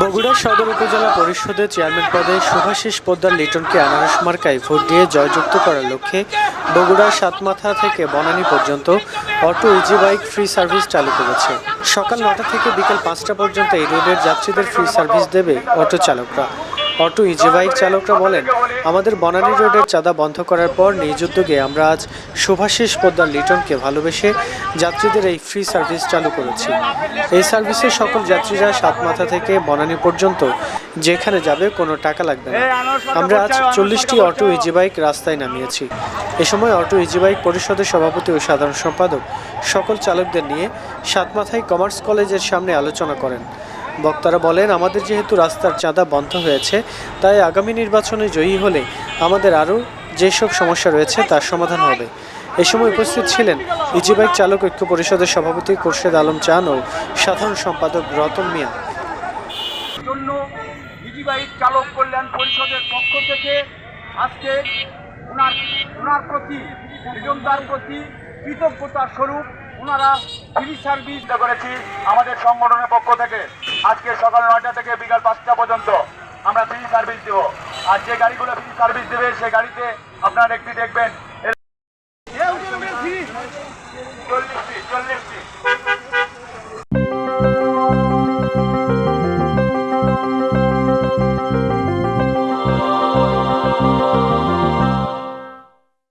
বগুড়া সদর উপজেলা পরিষদের চেয়ারম্যান পদে শুভাশিস পোদ্দার লিটনকে আনারস মার্কায় ভোট দিয়ে জয়যুক্ত করার লক্ষ্যে বগুড়ার সাতমাথা থেকে বনানী পর্যন্ত auto easy bike free service চালু করেছে। সকাল নটা থেকে বিকেল পাঁচটা পর্যন্ত এই রোডের যাত্রীদের ফ্রি সার্ভিস দেবে অটো চালকরা। অটো ইজি বাইক চালকরা বলেন, আমাদের বনানী রোডের চাঁদা বন্ধ করার পর নিজ উদ্যোগে আমরা আজ শুভাশিস পোদ্দার লিটনকে ভালোবেসে যাত্রীদের এই ফ্রি সার্ভিস চালু করেছি। এই সার্ভিসে সকল যাত্রীরা সাতমাথা থেকে বনানী পর্যন্ত যেখানে যাবে কোনো টাকা লাগবে না। আমরা আজ চল্লিশটি অটো ইজি বাইক রাস্তায় নামিয়েছি। এ সময় অটো ইজি বাইক পরিষদের সভাপতি ও সাধারণ সম্পাদক সকল চালকদের নিয়ে সাতমাথায় কমার্স কলেজের সামনে আলোচনা করেন। বক্তারা বলেন, আমাদের যেহেতু রাস্তার চাঁদা বন্ধ হয়েছে, তাই আগামী নির্বাচনে জয়ী হলে আমাদের আরও যেসব সমস্যা রয়েছে তার সমাধান হবে। এ সময় উপস্থিত ছিলেন ইজিবাইক চালক ঐক্য পরিষদের সভাপতি খোরশেদ আলম চান ও সাধারণ সম্পাদক রতন মিয়া। জন্য বিজিবাইক চালক কল্যাণ পরিষদের পক্ষ থেকে আজকে ওনার ওনার প্রতি প্রতি কৃতজ্ঞতার স্বরূপ ওনারা ফ্রি সার্ভিস করেছি আমাদের সংগঠনের পক্ষ থেকে। আজকে সকাল নয়টা থেকে বিকাল পাঁচটা পর্যন্ত আমরা ফ্রি সার্ভিস দেব। আর যে গাড়িগুলো ফ্রি সার্ভিস দেবে সেই গাড়িতে আপনারা একটি দেখবেন।